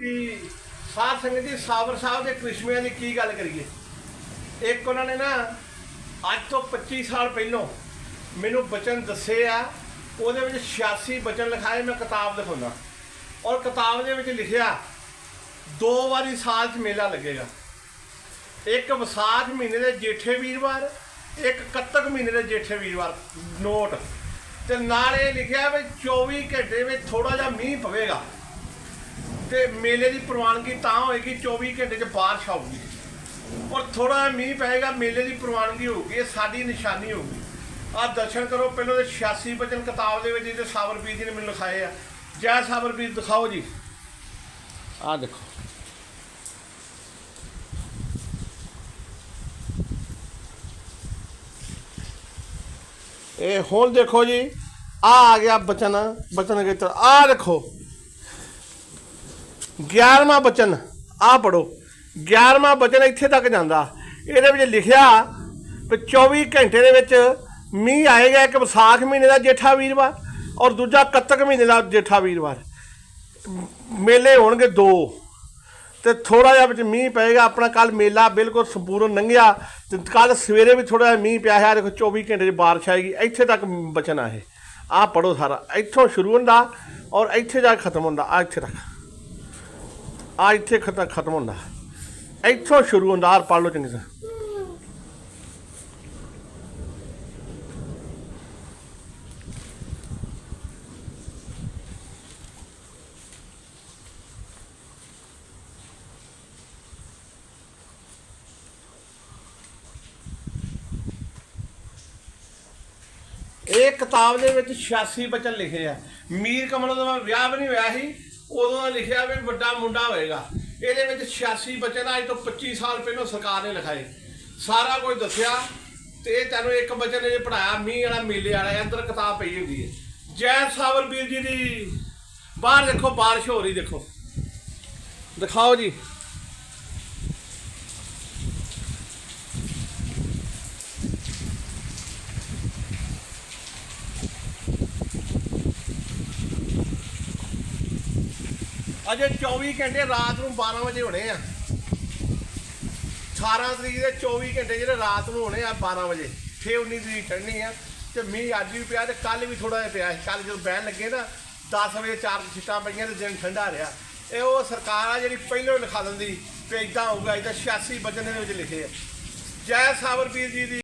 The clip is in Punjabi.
ਕਿ ਸਾਧ ਸੰਗਤ ਜੀ, ਸਾਬਰ ਸਾਹਿਬ ਦੇ ਕ੍ਰਿਸ਼ਮਿਆਂ ਦੀ ਕੀ ਗੱਲ ਕਰੀਏ? ਇੱਕ ਉਹਨਾਂ ਨੇ ਨਾ ਅੱਜ ਤੋਂ 25 ਸਾਲ ਪਹਿਲਾਂ ਮੈਨੂੰ ਬਚਨ ਦੱਸੇ ਆ, ਉਹਦੇ ਵਿੱਚ 86 ਬਚਨ ਲਿਖਾਏ, ਮੈਂ ਕਿਤਾਬ ਦਿਖਾਉਂਦਾ ਔਰ ਕਿਤਾਬ ਦੇ ਵਿੱਚ ਲਿਖਿਆ, ਦੋ ਵਾਰੀ ਸਾਲ 'ਚ ਮੇਲਾ ਲੱਗੇਗਾ। ਇੱਕ ਵਿਸਾਖ ਮਹੀਨੇ ਦੇ ਜੇਠੇ ਵੀਰਵਾਰ, ਇੱਕ ਕੱਤਕ ਮਹੀਨੇ ਦੇ ਜੇਠੇ ਵੀਰਵਾਰ, ਨੋਟ। ਤੇ ਨਾਲ ਇਹ ਲਿਖਿਆ ਵੀ 24 ਘੰਟੇ ਵਿੱਚ ਥੋੜਾ ਜਿਹਾ ਮੀਂਹ ਪਵੇਗਾ। ਤੇ ਮੇਲੇ ਦੀ ਪ੍ਰਵਾਨਗੀ ਤਾਂ ਹੋਏਗੀ 24 ਘੰਟੇ 'ਚ ਬਾਰਿਸ਼ ਆਊਗੀ। ਔਰ ਥੋੜਾ ਮੀਂਹ ਪਏਗਾ, ਮੇਲੇ ਦੀ ਪ੍ਰਵਾਨਗੀ ਹੋਊਗੀ, ਇਹ ਸਾਡੀ ਨਿਸ਼ਾਨੀ ਹੋਊਗੀ। ਆ ਦਰਸ਼ਨ ਕਰੋ, ਪਹਿਲਾਂ ਤੇ 86 ਬਚਨ ਕਿਤਾਬ ਦੇ ਵਿੱਚ ਇਹਦੇ ਸਾਬਰਪੀਰ ਜੀ ਨੇ ਮੈਨੂੰ ਲਿਖਾਏ ਆ। ਜੈ ਸਾਬਰਪੀਰ ਦਿਖਾਓ ਜੀ। ਆ ਦੇਖੋ। ਇਹ ਹੁਣ ਦੇਖੋ ਜੀ ਆ ਆ ਗਿਆ ਬਚਨ ਬਚਨ ਕੇ ਤਰ ਆ ਦੇਖੋ। 11ਵਾਂ ਬਚਨ ਆ ਪੜੋ 11ਵਾਂ ਬਚਨ ਇੱਥੇ ਤੱਕ ਜਾਂਦਾ। ਇਹਦੇ ਵਿੱਚ ਲਿਖਿਆ ਕਿ 24 ਘੰਟੇ ਦੇ ਵਿੱਚ ਮੀਂਹ ਆਏਗਾ ਇੱਕ ਵਿਸਾਖ ਮਹੀਨੇ ਦਾ ਜੇਠਾ ਵੀਰਵਾਰ ਔਰ ਦੂਜਾ ਕੱਤਕ ਮਹੀਨੇ ਦਾ ਜੇਠਾ ਵੀਰਵਾਰ। ਮੇਲੇ ਹੋਣਗੇ ਦੋ। ਤੇ ਥੋੜਾ ਜਿਹਾ ਵਿੱਚ ਮੀਂਹ ਪਏਗਾ, ਆਪਣਾ ਕੱਲ ਮੇਲਾ ਬਿਲਕੁਲ ਸੰਪੂਰਨ ਲੰਘਿਆ ਤੇ ਕੱਲ ਸਵੇਰੇ ਵੀ ਥੋੜਾ ਜਿਹਾ ਮੀਂਹ ਪਿਆ ਹੈ ਦੇਖੋ 24 ਘੰਟੇ 'ਚ ਬਾਰਿਸ਼ ਆਏਗੀ, ਇੱਥੇ ਤੱਕ ਬਚਣਾ ਹੈ ਆਹ ਪੜੋ ਸਾਰਾ, ਇੱਥੋਂ ਸ਼ੁਰੂ ਹੁੰਦਾ ਔਰ ਇੱਥੇ ਜਾ ਕੇ ਖਤਮ ਹੁੰਦਾ ਆ ਇੱਥੇ ਤੱਕ। ਆ ਇੱਥੇ ਖਤਮ ਖਤਮ ਹੁੰਦਾ। ਇੱਥੋਂ ਸ਼ੁਰੂ ਹੁੰਦਾ, ਆਹ ਪੜ ਲਓ ਚੰਗੀ ਤਰ੍ਹਾਂ। ਇਹ ਕਿਤਾਬ ਦੇ ਵਿੱਚ 86 ਬਚਨ ਲਿਖੇ ਆ। ਮੀਰ ਕਮਲ ਦਾ ਵਿਆਹ ਵੀ ਨਹੀਂ ਹੋਇਆ ਸੀ। ਉਦੋਂ ਦਾ ਲਿਖਿਆ ਵੀ ਵੱਡਾ ਮੁੰਡਾ ਹੋਏਗਾ। ਇਹਦੇ ਵਿੱਚ 86 ਬਚਨ ਅੱਜ ਤੋਂ 25 ਸਾਲ ਪਹਿਲਾਂ ਸਰਕਾਰ ਨੇ ਲਿਖਾਏ। ਸਾਰਾ ਕੁਝ ਦੱਸਿਆ ਤੇ ਇਹ ਤੈਨੂੰ ਇੱਕ ਬਚਨ ਇਹ ਪੜਾਇਆ ਮੀਂਹ ਵਾਲਾ ਮੇਲੇ ਵਾਲਾ, ਇਹ ਅੰਦਰ ਕਿਤਾਬ ਪਈ ਹੁੰਦੀ ਹੈ। ਜੈ ਸਾਵਰਵੀਰ ਜੀ ਦੀ, ਬਾਹਰ ਦੇਖੋ, ਬਾਰਿਸ਼ ਹੋ ਰਹੀ ਦੇਖੋ। ਦਿਖਾਓ ਜੀ। ਅਜੇ 24 ਘੰਟੇ ਰਾਤ ਨੂੰ 12 ਵਜੇ ਹੋਣੇ ਆ। 18 ਤਰੀਕ ਦੇ 24 ਘੰਟੇ ਜਿਹੜੇ ਰਾਤ ਨੂੰ ਹੋਣੇ ਆ 12 ਵਜੇ ਫੇ 19 ਤਰੀਕ ਚੜ੍ਹਨੀ ਆ। ਤੇ ਮੀਂਹ ਅੱਜ ਵੀ ਪਿਆ ਤੇ ਕੱਲ ਵੀ ਥੋੜਾ ਜਿਹਾ ਪਿਆ ਕੱਲ ਜਦੋਂ ਬਹਿਣ ਲੱਗੇ ਨਾ 10 ਵਜੇ ਚਾਰ ਛਿੱਟਾਂ ਪਈਆਂ ਤੇ ਦਿਨ ਠੰਡਾ ਰਿਹਾ। ਇਹ ਉਹ ਸਰਕਾਰ ਆ ਜਿਹੜੀ ਪਹਿਲਾਂ ਲਿਖਾ ਦਿੰਦੀ ਕਿ ਇਦਾਂ ਹੋਊਗਾ ਇਦਾਂ 86 ਵਚਨ ਦੇ ਵਿੱਚ ਲਿਖੇ ਆ। ਜੈ ਸਾਵਰਪੀਰ ਜੀ ਦੀ